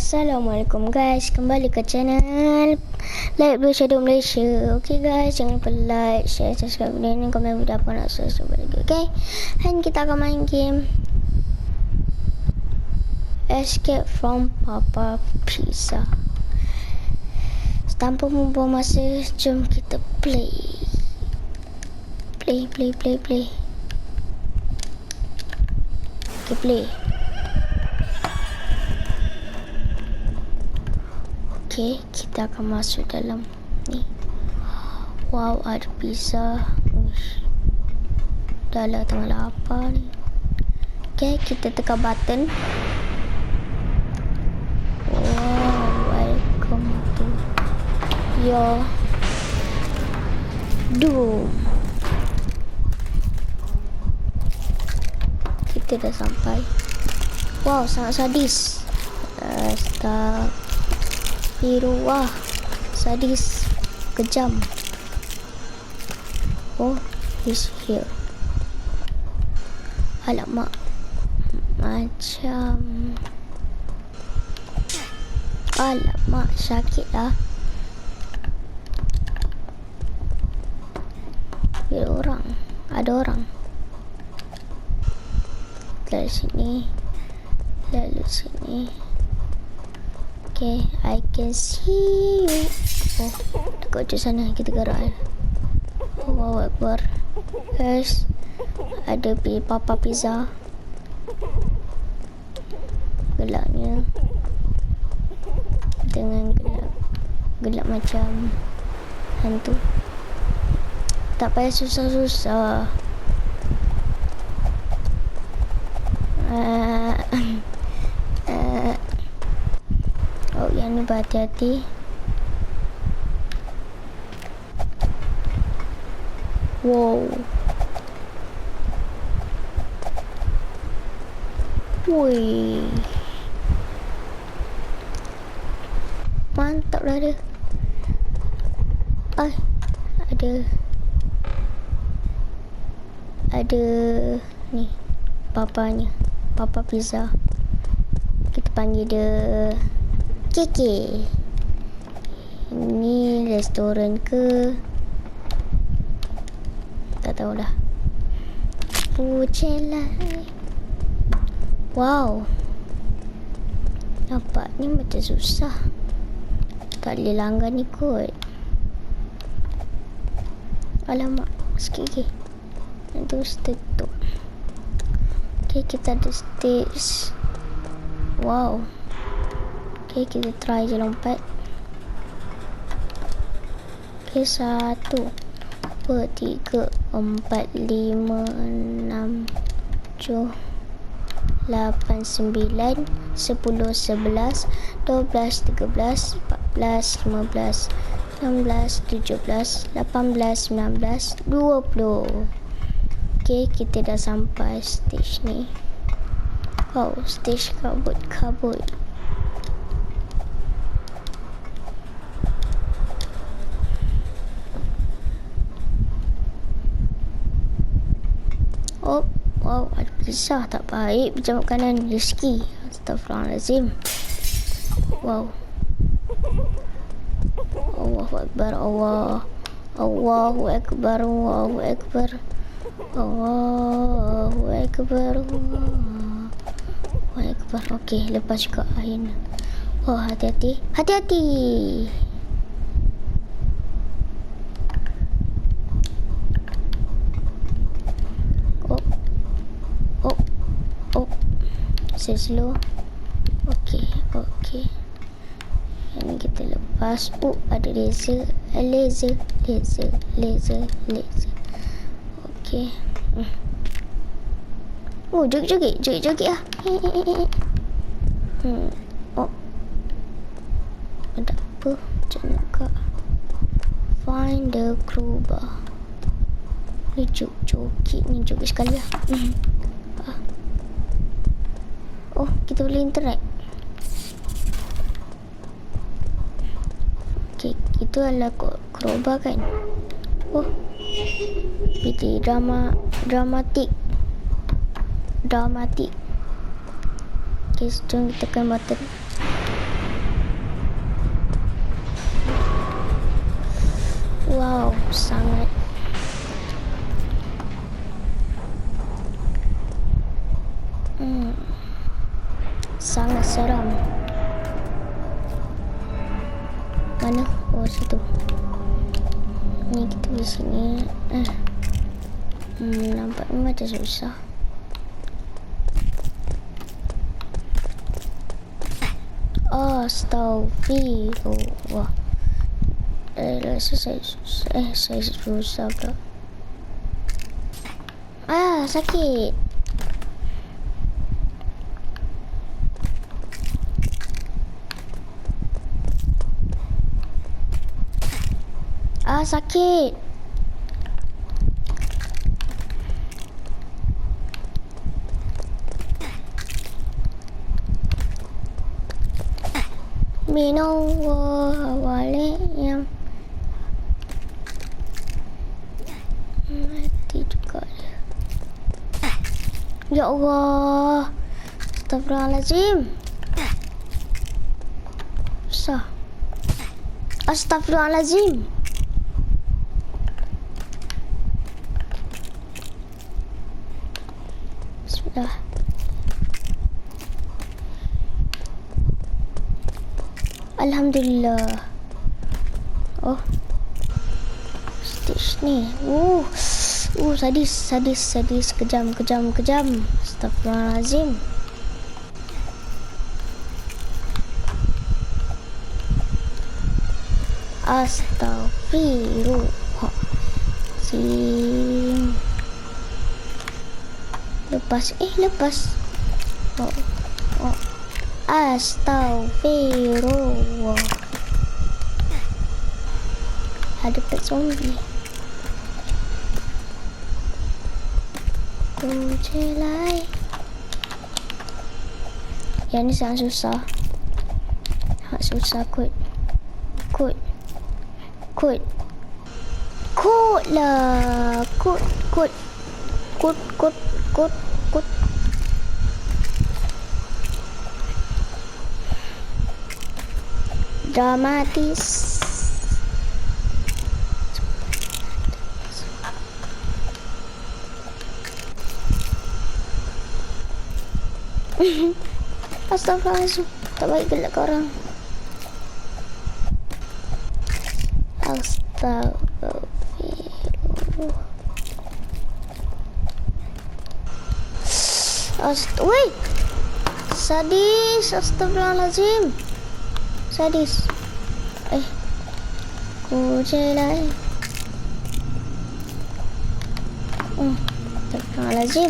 Assalamualaikum guys. Kembali ke channel Like Blue Shadow Malaysia. Okay guys Jangan lupa like Share subscribe. Ni Komen video apa nak subscribe lagi Okay? Dan kita akan main game Escape from Papa Pizza. Tanpa membuang masa Jom kita play. Play play play play. Okay play Okay, kita akan masuk dalam ni. Wow, ada pizza. Dah lah tengah lapar ni. Okay, kita tekan button. Wow, welcome to your doom. Kita dah sampai. Wow, sangat sadis. Uh, start. Biru wah Sadis Kejam. Oh He's here. Alamak. Macam Alamak Sakit lah. Ada orang. Ada orang. Dari sini. Lalu sini Okay, I can see you. Oh, dekat je sana kita gerak. Oh, wow, Akbar. Yes. Ada pi papa pizza. Gelapnya. Dengan gelap. Gelap macam hantu. Tak payah susah-susah. Yang ni berhati-hati. Wow. Wui. Mantap lah dia. Ay, ada. Ada ni. Papanya. Papa pizza. Kita panggil dia Kiki. Ini restoran ke? Tak tahulah. Pucela. Wow. Nampak ni macam susah. Tak boleh langgan ni kot. Alamak. Sikit lagi. Terus tutup. Okay, kita ada stage. Wow. Okay, kita try je lompat. Okay, satu, dua, tiga, empat, lima, enam, tujuh, lapan, sembilan, sepuluh, sebelas, dua belas, tiga belas, empat belas, lima belas, enam belas, tujuh belas, lapan belas, sembilan belas, dua puluh. Okay, kita dah sampai stage ni. Oh, stage kabut-kabut. Oh, wow, ada pisah tak baik Pijam makanan rezeki. Astaghfirullahaladzim Wow. Allahu Akbar Allah. Allahu Akbar Allahu Akbar. Allahu Akbar Allahu Akbar. Okey, lepas juga akhirnya Oh, hati-hati. Hati-hati saya slow. Okey okey ini kita lepas. Oh ada laser. Laser laser laser laser. Okey hmm. oh joget-joget joget-joget ah hmm. Oh. Ada apa? Macam nak find the crowbar. Ni joget-joget ni joget sekali lah. Hmm. Oh, kita boleh interact. Okay, itu adalah kerobak kan? Oh, beti drama dramatik. Dramatik. Okay, jom kita tekan button. Wow, sangat Sangat seram. Mana? Oh, situ. Ni kita di sini. Eh. Hmm, nampaknya macam susah. Astagfirullah. Eh, rasa saya susah. Eh, saya susah pula. Ah, sakit. Ah, sakit. Minallah waliyam. Mati juga dia. Ya Allah. Astagfirullahaladzim. Susah. Astagfirullahaladzim. Bismillah. Alhamdulillah. Oh. Stage ni. Uh. Uh, sadis, sadis, sadis. Kejam, kejam, kejam. Astagfirullahaladzim. Astagfirullahaladzim. Lepas, eh lepas. Oh, oh. Astagfirullah. Ada pet zombie. Kucelai. Yang ni sangat susah. Sangat susah kot. Kot. Kot. Kot lah. Kot. Kot. Kot. Kot. Kot. Kot. Dramatis. Astagfirullahaladzim. Tak baik gelak ke orang Astagfirullah. Ast Woi Sadis Astagfirullahaladzim Sadis Eh Kujelai Hmm Astagfirullahaladzim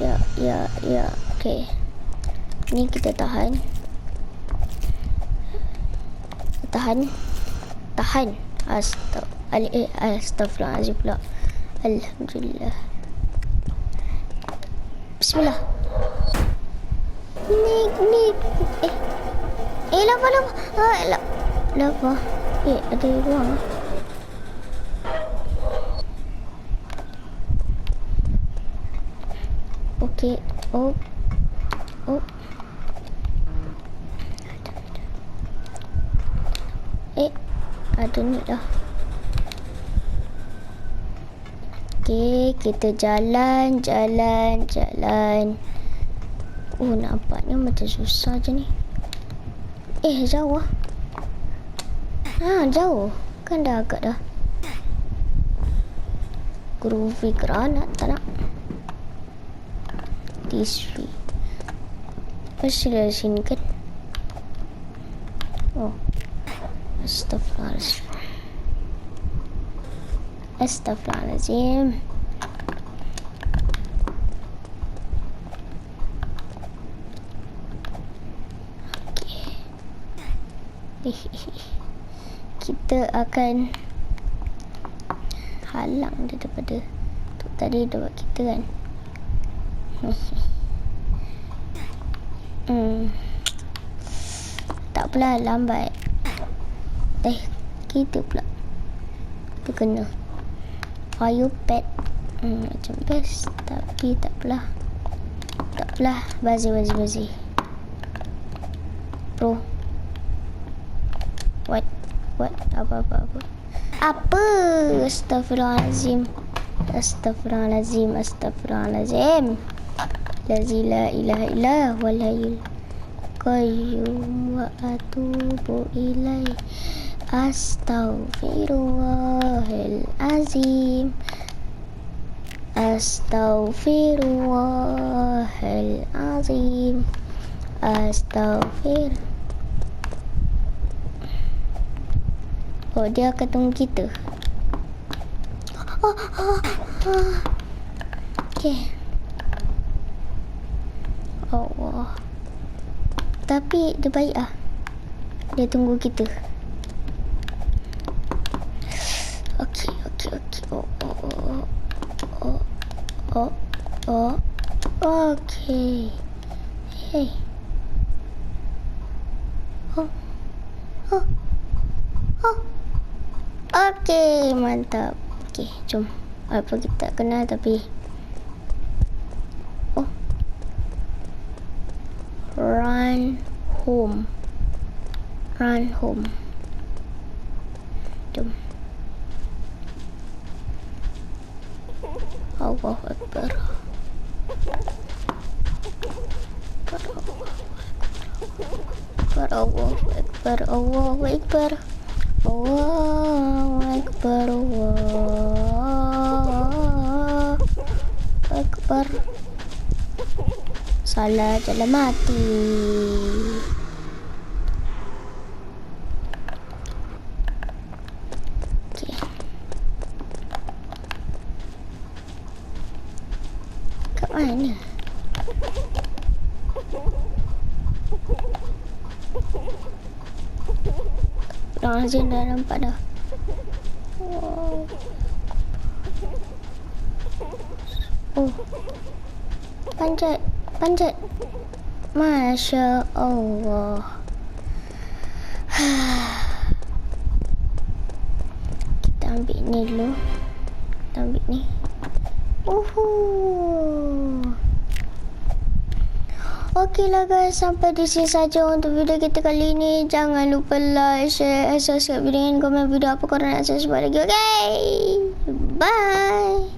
Ya Ya Ya Okey. Ni kita tahan. Tahan. Tahan. Astag eh, pula. Alhamdulillah. Bismillah. Ni, ni. Eh. Eh, lapa, lapa. Ah, lapa. Lapa. Eh, ada ruang. Okey. Oh. Oh. Eh, ada ni dah. Okey, kita jalan, jalan, jalan. Oh, nampaknya macam susah je ni. Eh, jauh ah. Ha, jauh. Kan dah agak dah. Groovy granat tak nak. This way. Pasti dari sini kan? Oh. Astagfirullahaladzim. Astagfirullahaladzim. Kita akan halang dia daripada tu tadi dia buat kita kan. Hmm. Tak pula lambat. Eh, kita pula. Kita kena. Fire pet. Hmm, macam best. Tapi tak pula. Tak pula. Bazi, bazi, bazi. What? What? Apa, apa, apa. Apa? Astaghfirullahalazim. Astaghfirullahalazim. Astaghfirullahalazim. Lazi la ilaha illa wal hayyul qayyum wa atubu ilaih. Astaghfirullahalazim. Astaghfirullahalazim. Astaghfir. Oh, dia akan tunggu kita. Oh, oh, oh. Okay. Allah. Tapi dia baik ah. Dia tunggu kita. Okey, okey, okey. Oh, oh, oh. Oh, oh, oh. Okey. Hey. Oh. Oh. Oh. Okey, mantap. Okey, jom. Apa kita tak kenal tapi Oh. Run home. Run home. Jom. Allahu Akbar. Akbar, Allahu Akbar, Allahu Akbar. Allahu Akbar, Allahu Akbar. Salah jalan mati. Okey. Kat mana? Orang Azin dah nampak dah. Oh. Panjat. Panjat. Masya Allah. Kita ambil ni dulu. Kita ambil ni. Uhuh. Okeylah guys, sampai di sini saja untuk video kita kali ini. Jangan lupa like, share, subscribe video ini, komen video apa korang nak sebab lagi. Okay, bye.